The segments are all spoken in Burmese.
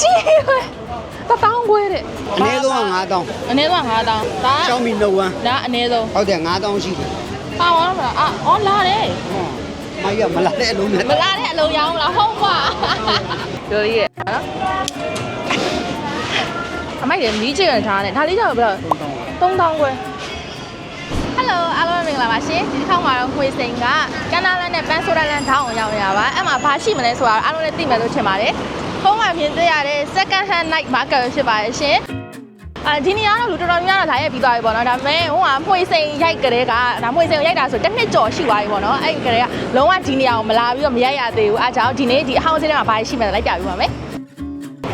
ကြီးပဲတတောင်းခွဲတဲ့အနည်းဆုံးက9000အနည်းဆုံး9000ဒါရှောင်းမီနှုတ်ဝမ်းဒါအနည်းဆုံးဟုတ်တယ်9000ရှိတယ်ပါဝါမလားအာအော်လာတယ်ဟုတ်မကြီးကမလာတဲ့အလုံးနဲ့မလာတဲ့အလုံးရောင်းလားဟုတ်ပါပြောရည်နော်အမိုက်လည်းမီးချင်ထားတယ်ဒါလေးကြောက်ဘယ်တော့3000ခွဲဟယ်လိုအားလုံးမင်္ဂလာပါရှင်ဒီတစ်ခေါက်မှာတော့ခွေစိန်ကကန္နာလန်နဲ့ပန်းဆိုရလန်ထောင်းအောင်ရောက်နေတာပါအဲ့မှာဘာရှိမလဲဆိုတာအားလုံးလည်းသိမယ်လို့ထင်ပါတယ်ဖုန်းမှာမြင်တွေ့ရတဲ့ second hand night market ဖြစ်ပါတယ်ရှင်အဲဒီနေရာတော့လူတော်တော်များများလာရက်ပြီးသွားပြီပေါ့နော်ဒါပေမဲ့ဟိုကမှွေစိန်ရိုက်ကလေးကဒါမှွေစိန်ကိုရိုက်တာဆိုတစ်နှစ်ကျော်ရှိသွားပြီပေါ့နော်အဲ့ဒီကလေးကလုံးဝဒီနေရာကိုမလာပြီးတော့မရိုက်ရသေးဘူးအားကြောင့်ဒီနေ့ဒီအဟောင်းစင်းထဲမှာဘာရှိမလဲလိုက်ပြပြီးပါမယ်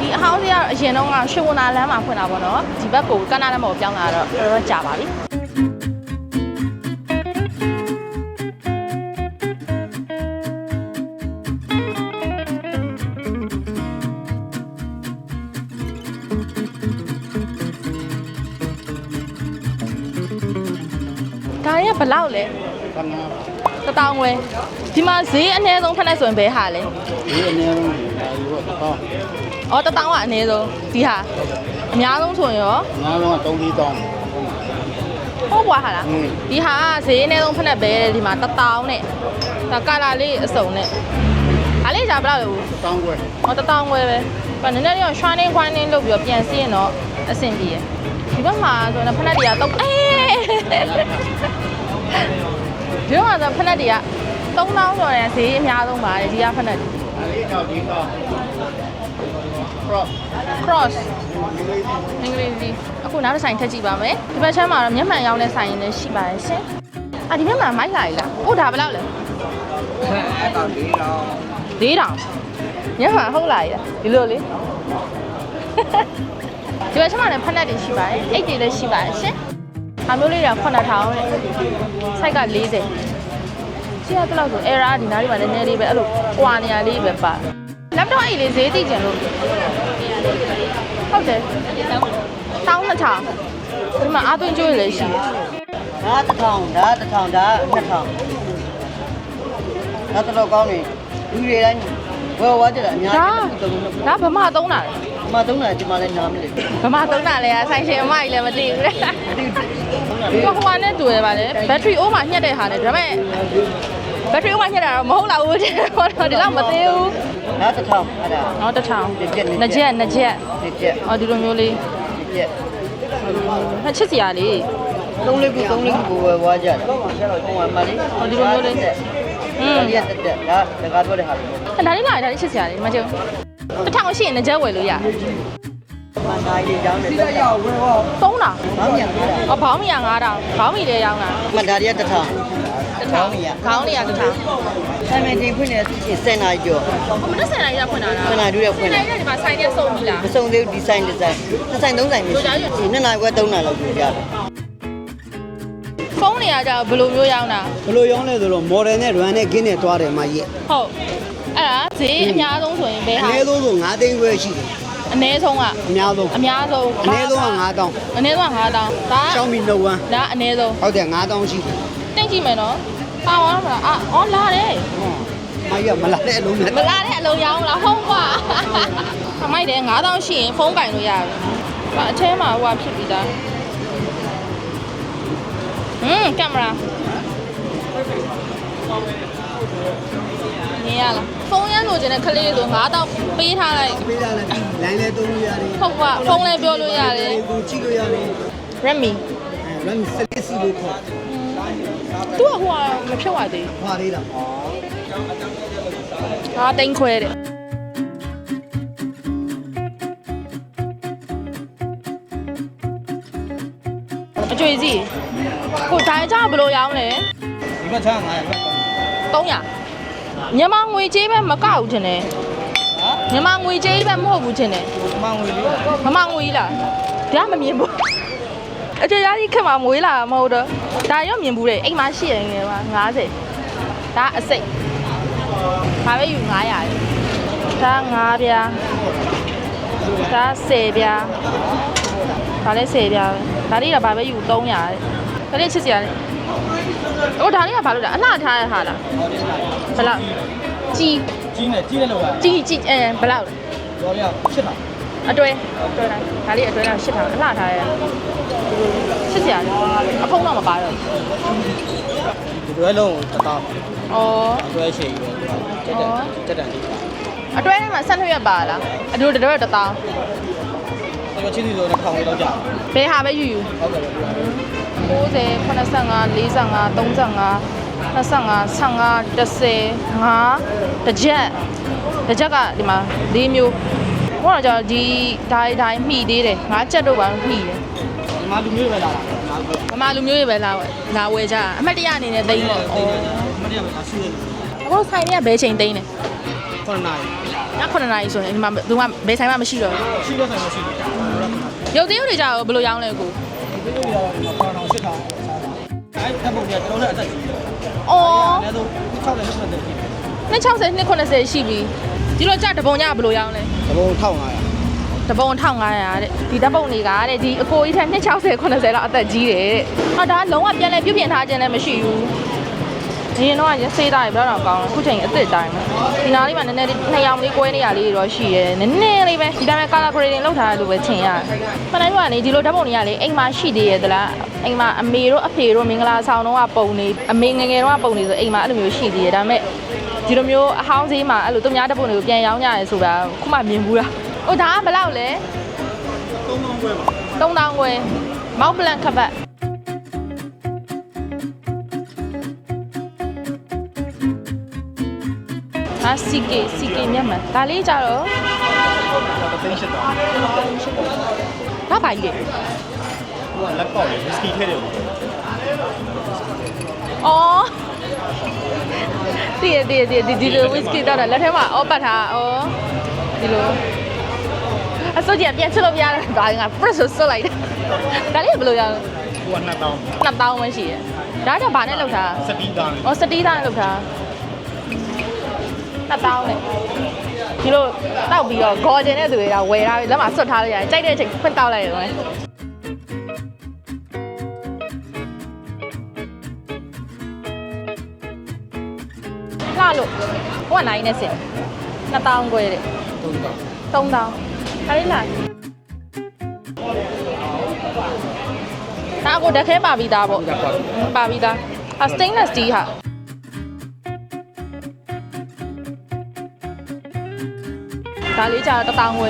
ဒီအဟောင်းစင်းကတော့အရင်တော့ကရွှေဝနာလမ်းမှာဖွင့်တာပေါ့နော်ဒီဘက်ကိုကန္နာလမ်းမှာကိုပြောင်းလာတော့တော်တော်ကြာပါပြီ လောက်လဲခဏတတောင်းဝဲဒီမှာဈေးအနည်းဆုံးဖက်လိုက်ဆိုရင်ဘယ်ဟာလဲဒီအနည်းဆုံးဒါယူတော့တော့ဩတတောင်းကအနည်းဆုံးဒီဟာအများဆုံးဆိုရင်ရောအများဆုံးက3 4တောင်းဟုတ်ပွားဟာလားဟင်းဒီဟာကဈေးအနည်းဆုံးဖက်နဲ့ပဲတဲ့ဒီမှာတတောင်းနဲ့ဒါကာလာလေးအစုံနဲ့အားလေးကြာဘယ်လောက်လဲဘူးတောင်းခွဲဩတတောင်းဝဲပဲဘာနည်းနည်းလေးရွှမ်းနေခွိုင်းနေလုပ်ပြီးတော့ပြန်စီးရင်တော့အဆင်ပြေတယ်ဒီဘက်မှာဆိုရင်ဖက်နဲ့တွေကတော့အေး ဒီမှာဆိုဖက်နဲ့တွေက3000ကျော်တဲ့ဈေးအများဆုံးပါတယ်ဒီကဖက်နဲ့တွေအလေးတော့ဒီတော့ cross cross အင်္ဂလိပ်စီအခုနောက်တစ်ဆိုင်ထပ်ကြည့်ပါမယ်ဒီဘက်ချမ်းမှာတော့မျက်မှန်ရောင်းတဲ့ဆိုင်လည်းရှိပါတယ်ရှင်အာဒီမျက်မှန်မိုက်လာပြီလားဟုတ်ဒါဘယ်လောက်လဲအဲ့တော့ဒီတော့၄တောင်မျက်မှန်ဟုတ်လာပြီလားဒီလိုလေဒီဘက်ချမ်းမှာလည်းဖက်နက်တွေရှိပါတယ်အိတ်တွေလည်းရှိပါတယ်ရှင် အမျိုးလေးတွေက9000တဲ့ဆိုက်က40ကြည့်ရတဲ့လောက်ဆို error ဒီနားလေးမှာလည်းနည်းနည်းလေးပဲအဲ့လိုကွာနေရလေးပဲပါ laptop အိတ်လေးဈေးသိကြလို့ဟုတ်တယ်တောင်းနှစ်ထောင်ဒီမှာအာသွင်းကျွေးလည်းရှိတယ်ဒါတစ်ထောင်ဒါတစ်ထောင်ဒါနှစ်ထောင်ဒါတော့ကောင်းနေလူတွေတိုင်းဝယ်ဝါကြတယ်အများဒါကြီးသုံးလို့ဒါဗမာသုံးတာလေ မသုံးတာဒီမှာလည်းနားမလဲဗမာသုံးတာလေဆိုင်ရှင်အမကြီးလည်းမသိဘူးတဲ့ ဒီဟိုဟာနဲ့တူရပါလေဘက်ထရီအိုးမှာညှက်တဲ့ဟာနဲ့ဒါပေမဲ့ဘက်ထရီအိုးမှာညှက်တာတော့မဟုတ်လောက်ဘူးတဲ့ဟောတော့ဒီလောက်မသိဘူးဒါတစ်ထောင်အဲ့ဒါနောက်တစ်ထောင်နှစ်ချက်နှစ်ချက်နှစ်ချက်နှစ်ချက်အော်ဒီလိုမျိုးလေးနှစ်ချက်နှစ်ချက်စီရလေးသုံးလေးခုသုံးလေးခုဝယ်ဝါကြတယ်ဟိုမှာမလေးဟောဒီလိုမျိုးလေးอืมဒါရက်တက်တက်ဒါတကားတော့တဲ့ဟာလေဒါလေးလာဒါလေးချက်စီရလေးမကြုံတစ်ထောင်ရှိရင်နှစ်ချက်ဝယ်လို့ရ မန္တာရီတောင်းတယ်စီးရရောက်ဝယ်ဟောသုံးတာဘာမြန်ပြတာအော်ဘောင်းမီယာ9000ဘောင်းမီလည်းရောင်းတာမန္တာရီတစ်ထောင်တစ်ထောင်ခေါင်းနေရတစ်ထောင်အဲ့မဲ့ဒီဖွင့်နေတဲ့စီစင်နာကျော်မနက်စင်တိုင်းကဖွင့်တာလားစင်နာတို့ရဖွင့်စနေင်တိုင်းကဒီမှာဆိုင်နဲ့စုံပြီလားမစုံသေးဘူးဒီဇိုင်းဒီဇိုင်းဒီဇိုင်းသုံးဆိုင်မရှိဘူးနှစ်နာရီခွဲသုံးနာလောက်ကြည့်ရတယ်ဖုန်းနေရကြဘယ်လိုမျိုးရောင်းတာဘယ်လိုရောင်းလဲဆိုတော့ model နဲ့ run နဲ့ gain နဲ့တွားတယ်မကြီးဟုတ်အဲ့ဒါဈေးအများဆုံးဆိုရင်ဘယ်အဟာနည်းဆုံးဆို9သိန်းခွဲရှိတယ် အနည်းဆုံးကအများဆုံးအများဆုံးအနည်းဆုံးက9000အနည်းဆုံးက9000ဒါရှောင်းမီနှုတ်ဝမ်းဒါအနည်းဆုံးဟုတ်တယ်9000ရှိတယ်တိတ်ကြည့်မယ်နော်ပါဝါမလားအာအော်လာတယ်ဟုတ်မကြီးကမလာတဲ့အလုံးနဲ့မလာတဲ့အလုံးရောင်းလားဟုတ်ပါအမိုက်တယ်9000ရှိရင်ဖုန်းကင်လို့ရတယ်ဒါအထဲမှာဟိုကဖြစ်ပြီးသားဟွန်းကင်မရာနေရလား ဖုန်းရမ်းလို့ကျင်တဲ့ကလေးဆို9000ပေးထားလိုက်ပေးရလဲ line လဲသုံးလို့ရတယ်ဟုတ်ပါဖုန်းလည်းပြောလို့ရတယ်ကိုကြည့်လို့ရတယ် Redmi အဲ run စက်စီလို့ခေါ်သူကဟိုကမဖြုတ်ရသေးခွာလေးလားဘူးဟာတိန်ခွဲတယ်အကျွေးစီကိုတိုင်းကြဘယ်လိုရောင်းလဲဒီဘက်ချမ်း900 300 မြန်မာငွေကြေးပဲမကောက်ဘူးထင်တယ်မြန်မာငွေကြေးပဲမဟုတ်ဘူးထင်တယ်မောင်ငွေလေးမမငွေလားဒါမမြင်ဘူးအကျွေးရားကြီးခက်မှာငွေလာမဟုတ်တော့ဒါရောမြင်ဘူးတဲ့အိမ်မှာရှိရင်လည်း50ဒါအစိတ်ဘာပဲယူ900ရယ်ဒါ9ပြားဒါ10ပြားဒါလည်း10ပြားပဲဒါလေးကဘာပဲယူ300ရယ်ဒါလေးချစ်စရာလေ ဟိုဒါလေးကဘာလို့လဲအလှထားရဟာလားဘယ်လောက်ကြီးကြီးနေကြီးနေလို့လားကြီးကြီးအဲဘယ်လောက်လဲတော်ရဖြစ်တာအတွဲအတွဲတိုင်းဒါလေးအတွဲတိုင်းရှစ်ထားအလှထားရဲရှစ်စရာလေးအဖုံးတော့မပါတော့ဒီတွဲလုံးတစ်တောင်းဩတွဲရှိပြီတက်တက်တက်တက်လေးပါအတွဲထဲမှာဆက်နှစ်ရက်ပါလားအတူတတော်တစ်တောင်းကျွန်တော်ချင်းစီဆိုတော့ထောင်လေးတော့ကြာဘယ်ဟာပဲယူယူဟုတ်ကဲ့ 90 85 45 35 25 15 10 5တစ်ချက်တစ်ချက်ကဒီမှာ၄မျိုးဟောတော့ကြာဒီဒိုင်းဒိုင်းမှီသေးတယ်ငါးချက်တော့ပါမှီတယ်ဒီမှာလူမျိုးပဲလာတာဒီမှာလူဗမာလူမျိုးတွေပဲလာဝယ်လာဝယ်ကြတာအမှတ်တရအနေနဲ့သိမ်းပေါ့တိတ်တယ်မတရားပဲလာရှိတယ်အခုဆိုင်တွေကဘယ်ချိန်သိမ်းလဲခုနနိုင်ည9နာရီဆိုရင်ဒီမှာသူကဘယ်ဆိုင်မှမရှိတော့ရှိတော့ဆိုင်မရှိဘူးဘူးရုပ်သေးတွေကြတော့ဘယ်လိုရောင်းလဲကို အဲ့ထပ်ဖို့ပြကျွန်တော်လည်းအသက်ကြီးတယ်အော်အဲ့ဒါ60နဲ့60ရှိတယ်260 290ရှိပြီဒီလိုကြတပုံညဘယ်လိုရောင်းလဲသဘော1500တပုံ1500တဲ့ဒီဓာတ်ပုံတွေကတဲ့ဒီအကိုကြီးထက်260 80လောက်အသက်ကြီးတယ်တဲ့ဟာဒါကလုံးဝပြန်လဲပြုတ်ပြင်ထားခြင်းလည်းမရှိဘူး ဒီရင်တော့ရစေးသားတွေဘယ်တော့ကောင်းလဲခုချိန်အစ်စ်တိုင်းပဲဒီနားလေးမှာနည်းနည်းလေးနှစ်ယောင်လေးကွဲနေရလေးတွေတော့ရှိရဲနည်းနည်းလေးပဲဒီတိုင်းပဲ color grading လောက်ထားတယ်လို့ပဲထင်ရတယ်။ခဏတို့ကလေဒီလိုဓာတ်ပုံတွေကလေအိမ်မှာရှိသေးရဲ့သလားအိမ်မှာအမေတို့အဖေတို့မင်္ဂလာဆောင်တော့ကပုံနေအမေငယ်ငယ်တော့ကပုံနေဆိုအိမ်မှာအဲ့လိုမျိုးရှိသေးရဲ့ဒါပေမဲ့ဒီလိုမျိုးအဟောင်းဈေးမှာအဲ့လိုသူများဓာတ်ပုံတွေကိုပြန်ရောင်းကြရဲဆိုတာခုမှမြင်ဘူးလား။ဟိုဒါကဘယ်လောက်လဲ3000ခွဲပါ3000ခွဲမောက်ပလန်ခပတ် အာစီကေစီကေမြတ်မှန်ဒါလေးကြတော့တော့သိန်းရှစ်တောင်းဘာပါကြီးလဲဟိုကလက်ပေါက်လေးဝီစကီထည့်တယ်ပေါ့အော်တည်တည်တည်ဒီဒီလိုဝီစကီတော့လက်ထဲမှာအော်ပတ်ထားအော်ဒီလိုအစိုးရပြန်ချလို့ပြရတယ်ဒါက press ဆွတ်လိုက်တယ်ဒါလေးဘယ်လိုရလဲဟိုက2000 2000ပဲရှိရဒါတော့ဘာနဲ့လောက်ထားစတီးတောင်း။အော်စတီးသားနဲ့လုပ်တာ။ နှစ်တောင်းနဲ့ဒီလိုတောက်ပြီးတော့ဂေါ်ကျင်တဲ့သူတွေကဝယ်ထားပြီးလက်မှာဆွတ်ထားလိုက်ရတယ်။ကြိုက်တဲ့အချိန်ဖွင့်တောက်လိုက်ရတယ်။လှလို့ဟိုကနိုင်နေစင်နှစ်တောင်းခွဲတဲ့3000သုံးတောင်းဒါလေးလာဒါကိုတက်ခဲပါပြီးသားပေါ့ဒီကပါပါပြီးသားအ stainless steel ဟာ ဒါလေးကြာတော့1000ခွဲ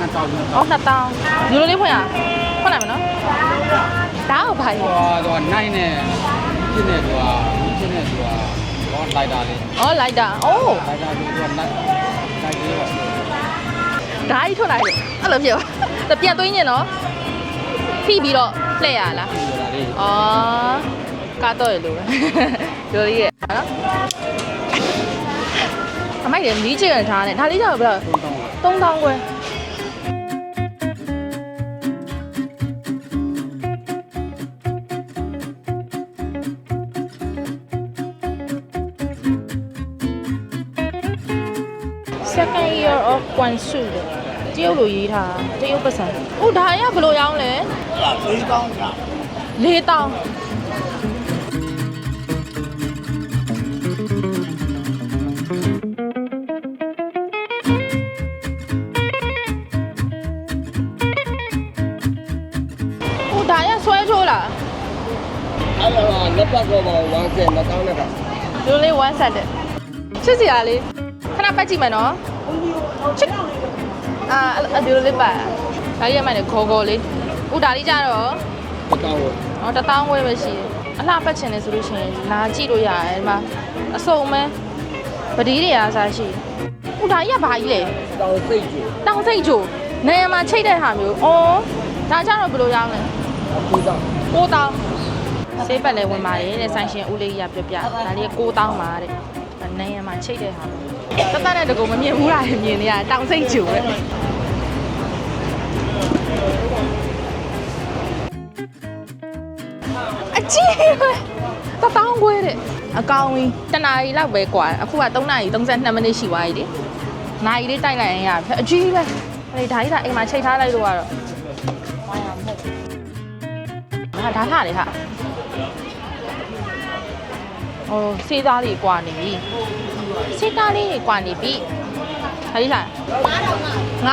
2000အော်2000ဒီလိုလေးဖွင့်ရဖွင့်နိုင်မနော်ဒါကိုဘာဟိုလဲတော့နိုင်နဲ့ပြင်းနေသူကပြင်းနေသူကဟောလိုက်တာလေးအော်လိုက်တာအိုးလိုက်တာသူကနိုင်နိုင်ကြီးပါဓာတ်ကြီးထွက်လိုက်တယ်အဲ့လိုပြောတပြန်သွင်းညင်နော်ဖိပြီးတော့လှည့်ရလားဒီလိုလေးအော်ကတော့ရလို့ပဲပြောရည်နော်အမိုက်တယ်မီးချင်ထားတယ်ဒါလေးကြောက်ဘယ် 똥다운 거야. Second year of Guangzhou တရုတ်လိုရေးထားတရုတ်ပတ်စံ။အိုးဒါအရဘယ်လိုရောင်းလဲ။၄000 10 2000နဲ့ပါဒီလိုလေးဝမ်းဆက်တယ်ချစ်စရာလေးခဏပတ်ကြည့်မယ်နော်ချစ်အာအဲ့ဒီလိုလေးပါဒါရမှန်တယ်ခေါ်ခေါ်လေးဟိုဒါလေးကြတော့1000ကိုဟောတထောင်ဝဲပဲရှိတယ်အလှပတ်ချင်တယ်ဆိုလို့ရှိရင်လာကြည့်လို့ရတယ်ဒီမှာအစုံမဲပတိတွေအားစားရှိတယ်ဟိုဒါကြီးကဘာကြီးလဲတောင်းစိတ်ကြီးတောင်စိတ်ချိုနေရာမှာချိတ်တဲ့ဟာမျိုးဩဒါကြတော့ဘယ်လိုရောင်းလဲကိုတောင်း6တောင်း ဆေးပတ်လဲဝင်ပါတယ်တဲ့ဆိုင်ရှင်ဦးလေးကြီးကပြပြဒါလေး6တောင်းပါတဲ့နေရာမှာချိတ်တဲ့ဟာတတ်တဲ့တကူမမြင်ဘူးလားမြင်နေရတောင်စိတ်ချိုတဲ့အကြီးပဲတတောင်းခွဲတဲ့အကောင်ကြီးတနာရီလောက်ပဲกว่าအခုက3နာရီ32မိနစ်ရှိသွားပြီလေနာရီလေးတိုက်လိုက်ရင်ရပြီအကြီးပဲအဲ့ဒါကြီးကအိမ်မှာချိန်ထားလိုက်လို့ကတော့ဟာဒါထားလေဟာ ဟိုစေးသားလေးကွာနေပြီစေးသားလေးတွေကွာနေပြီဟာလေးလား9000 9000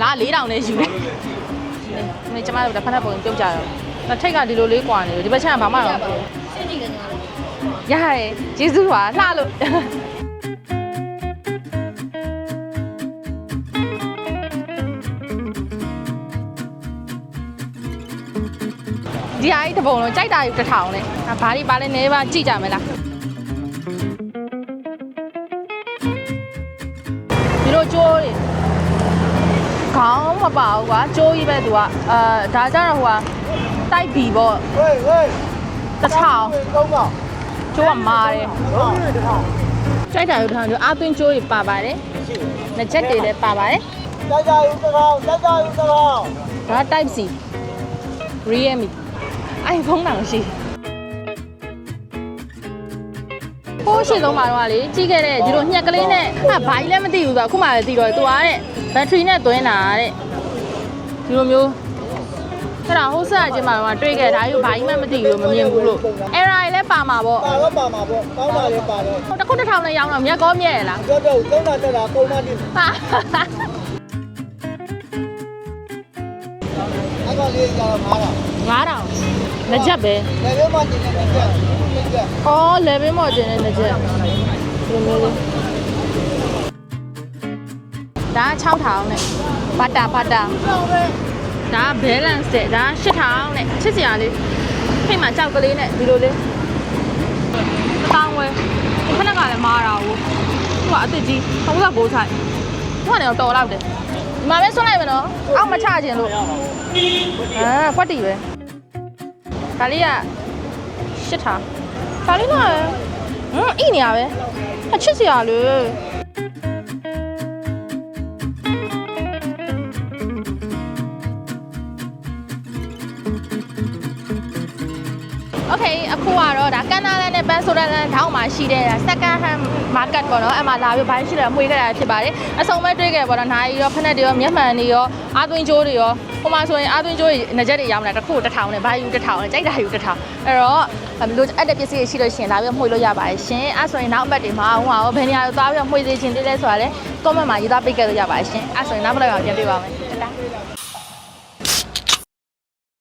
ဒါ4000နဲ့ယူတယ်။ဒီကျမတို့တစ်ဖက်တစ်ပုံပြုတ်ကြတော့။နောက်ထိတ်ကဒီလိုလေးကွာနေလို့ဒီဘက်ချက်ကဘာမှတော့။ရဟယ်ဂျေဇူးပါလှလို့ ဒီအားကြီးတစ်ပုံလုံးကြိုက်တာယူတစ်ထောင်လေဘာဒီပါလဲနေပါကြည့်ကြမလားဒီလိုကြိုးတွေခေါင်းမပါဘူးကွာကြိုးကြီးပဲသူကအာဒါကြတော့ဟိုကတိုက်ပြီပေါ့ဟေးဟေးတစ်ထောင်သုံးပေါင်ကျိုးကမာတယ်ကြိုက်တာယူထောင်ကျိုးအသွင်းကျိုးတွေပါပါတယ်လက်ချက်တွေလည်းပါပါတယ်ကြိုက်တာယူထောင်ကြိုက်တာယူထောင်ဒါ type C real me iPhone တောင်ရှိဟိုးရှိဆုံးမှာတော့လေကြီးခဲ့တဲ့ဒီလိုညက်ကလေးနဲ့ဟာဘာကြီးလည်းမသိဘူးဆိုတော့အခုမှလည်းသိတော့သူကတဲ့ဘက်ထရီနဲ့သွင်းတာတဲ့ဒီလိုမျိုးအဲ့ဒါဟိုးဆက်အချင်းမှာတော့တွေ့ခဲ့ဒါကြီးဘာကြီးမှမသိဘူးလို့မမြင်ဘူးလို့ error တွေလည်းပါမှာပေါ့ပါတော့ပါမှာပေါ့ကောင်းတာလေးပါတော့ဟိုတစ်ခုတစ်ထောင်နဲ့ရောင်းတော့မြက်ကောမြက်ရလားကြောက်တော့သုံးတာတက်တာပုံမှန်ဒီဟာအကောင်လေးကြာတော့မှားတာ 9000လက်ချက်ပဲလေဘယ်မှာတင်နေကြတယ်ကြက်။အော် level မော်ကျင်တဲ့လက်ချက်။ဒီလိုမျိုးလေး။ဒါ6000နဲ့ဘတ်တာဘတ်တာ။ဒါ balance တဲ့ဒါ8000နဲ့ချစ်စရာလေးဖိတ်မှာကြောက်ကလေးနဲ့ဒီလိုလေး။အတောင်းဝဲဒီခဏကလည်းမာတာဘူး။သူကအစ်စ်ကြီးဟိုကဘိုးဆိုင်။သူကနေတော့တော်တော့တယ်။ဒီမှာပဲဆွလိုက်မယ်နော်။အောက်မချခြင်းလို့။အာကွက်တီပဲ။ ဒါလေးကရှစ်ထားဒါလေးလာဟမ်အိနေရပဲအချစ်စရာလေ okay အခုကတော့ဒါကန်နာလန်နဲ့ပန်ဆိုရလန်ထောင်းမှာရှိတဲ့ second hand market ပေါ့နော်အဲ့မှာလာပြီးဘိုင်းရှိတယ်မှွေခဲ့တာဖြစ်ပါတယ်အစုံပဲတွေးခဲ့ပေါ့နော်နိုင်ရောဖက်နက်တွေရောမျက်မှန်တွေရောအာသွင်းကျိုးတွေရောဟိုမှာဆိုရင်အာသွင်းကျိုးတွေငကြက်တွေရောင်းလာတစ်ခုတစ်ထောင်နဲ့ဘိုင်းယူတစ်ထောင်နဲ့ကြိုက်တာယူတစ်ထောင်အဲ့တော့လို့အဲ့တဲ့ပစ္စည်းရှိလို့ရှင်လာပြီးမှွေလို့ရပါတယ်ရှင်အဲ့ဆိုရင်နောက်အပတ်တွေမှာဟိုဟာဘယ်နေရာသွားပြီးမှွေစေချင်သေးလဲဆိုတာလဲ comment မှာရေးသားပေးခဲ့လို့ရပါတယ်ရှင်အဲ့ဆိုရင်နောက်ပတ်လောက်ပြန်ပြပါမယ်တလား